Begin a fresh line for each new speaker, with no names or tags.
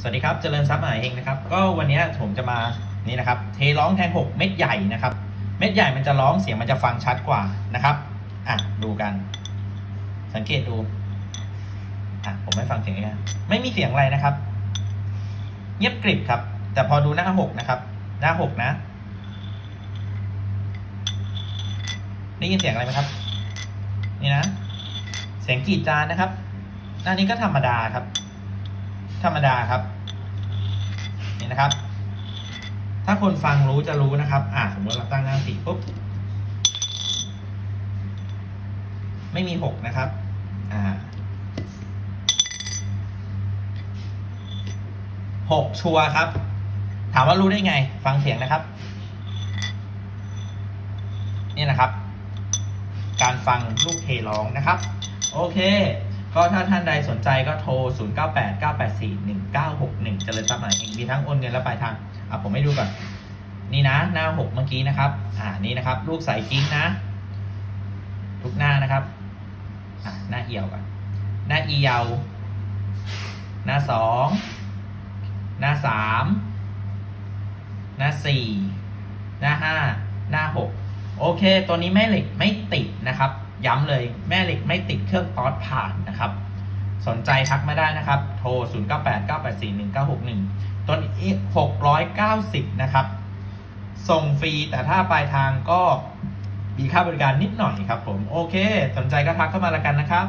สวัสดีครับ เจริญทรัพย์มหาเฮงนะครับ ก็วันนี้ผมจะมานี่นะครับ เทร้องแทงหกเม็ดใหญ่นะครับ เม็ดใหญ่มันจะร้องเสียงมันจะฟังชัดกว่านะครับ อะ ดูกัน สังเกตดู อะ ผมไม่ฟังเสียงเลยนะไม่มีเสียงอะไรนะครับ เงียบกริบครับ แต่พอดูหน้าหกนะครับ หน้าหกนะ ได้ยินเสียงอะไรไหมครับ นี่นะ เสียงกรีดจานนะครับ หน้านี้ก็ธรรมดาครับ ธรรมดาครับนี่นะครับ ถ้าคนฟังรู้จะรู้นะครับ อ่าสมมติเราตั้งหน้าสี่ปุ๊บ ไม่มีหกนะครับ อ่าหกชัวร์ครับ ถามว่ารู้ได้ไง ฟังเสียงนะครับ นี่นะครับ การฟังลูกเทร้องนะครับ โอเค ก็ถ้าท่านใดสนใจก็โทร 0 9 8 9 8 4 1 9 6 1 เจริญทรัพย์หมายเองมีทั้งโอนเงินและปลายทางอะผมให้ดูก่อน นี่นะ หน้า 6 เมื่อกี้นะครับ อ่านี่นะครับลูกใส่กิ้งนะ ทุกหน้านะครับ อะหน้าเอียวก่อนหน้าเอียว หน้า 2 หน้า 3 หน้า 4 หน้า 5 หน้า 6 โอเค ตัวนี้แม่เหล็กไม่ติดนะครับ ย้ำเลยแม่เหล็กไม่ติดเครื่องออสผ่านนะครับ สนใจทักมาได้นะครับ โทร 0 9 8 9 8 4 1 9 6 1 ต้นี้690 นะครับ ส่งฟรีแต่ถ้าปลายทางก็มีค่าบริการนิดหน่อยครับผม โอเค สนใจก็ทักเข้ามาแล้วกันนะครับ